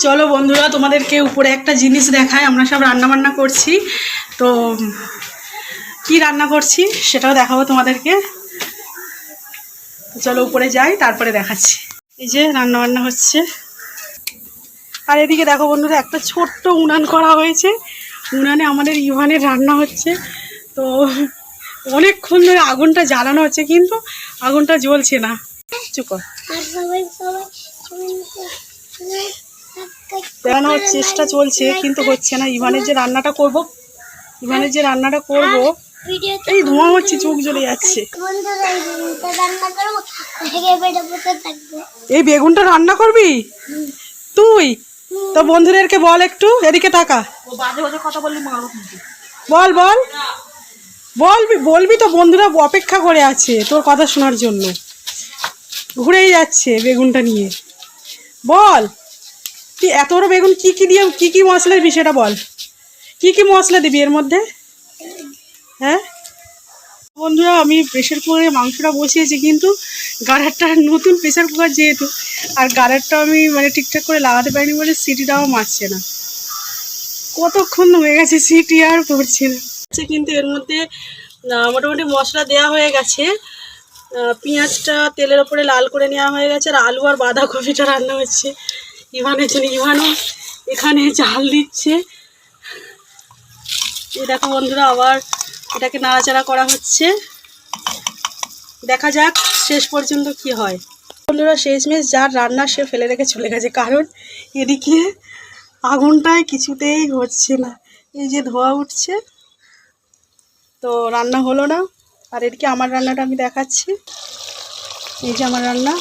চলো বন্ধুরা, তোমাদেরকে উপরে একটা জিনিস দেখায় আমরা সব রান্না বান্না করছি। তো, কি রান্না করছি সেটাও দেখাবো তোমাদেরকে। চলো উপরে যাই, তারপরে দেখাচ্ছি। এই যে রান্না বান্না হচ্ছে। আর এদিকে দেখো বন্ধুরা, একটা ছোট্ট উনান করা হয়েছে। উনানে আমাদের ইভানের রান্না হচ্ছে। তো অনেকক্ষণ ধরে আগুনটা জ্বালানো হচ্ছে, কিন্তু আগুনটা জ্বলছে না। চুপ সবাই দেখানোর চেষ্টা চলছে কিন্তু হচ্ছে না। ইভানের যে রান্নাটা করব ইভানের যে রান্নাটা করব এই ধোঁয়া হচ্ছে চোখ জ্বলে যাচ্ছে। এই বেগুনটা রান্না করবি? তুই? তো বন্ধুদেরকে বল একটু এদিকে টাকা বল বল। বলবি বলবি তো বন্ধুরা অপেক্ষা করে আছে তোর কথা শোনার জন্য। ঘুরেই যাচ্ছে বেগুনটা নিয়ে। বল। তুই এত বড় বেগুন কি কি দিয়ে কি কি মশলা দিবি সেটা বল। কি কি মশলা দিবি এর মধ্যে? হ্যাঁ? বন্ধুরা আমি প্রেশার কুকারে মাংসটা বসিয়েছি কিন্তু গাড়ারটা নতুন প্রেশার কুকার যেহেতু আর গাড়ারটা আমি মানে ঠিকঠাক করে লাগাতে পারিনি বলে সিটিটাও মারছে না। কতক্ষণ হয়ে গেছে সিটি আর পড়ছে না। আচ্ছা, কিন্তু এর মধ্যে মোটামুটি মশলা দেওয়া হয়ে গেছে। পেঁয়াজটা তেলের ওপরে লাল করে নেওয়া হয়ে গেছে আর আলু আর বাঁধাকপিটা রান্না হচ্ছে। ইভানের জন্য ইভানও এখানে জাল দিচ্ছে। দেখো বন্ধুরা, আবার এটাকে নাড়াচাড়া করা হচ্ছে। দেখা যাক শেষ পর্যন্ত কি হয়। বন্ধুরা, শেষমেশ যার রান্না সে ফেলে রেখে চলে গেছে, কারণ এদিকে আগুনটায় কিছুতেই হচ্ছে না। এই যে ধোয়া উঠছে, তো রান্না হলো না। আর এদিকে আমার রান্নাটা আমি দেখাচ্ছি। এই যে আমার রান্না।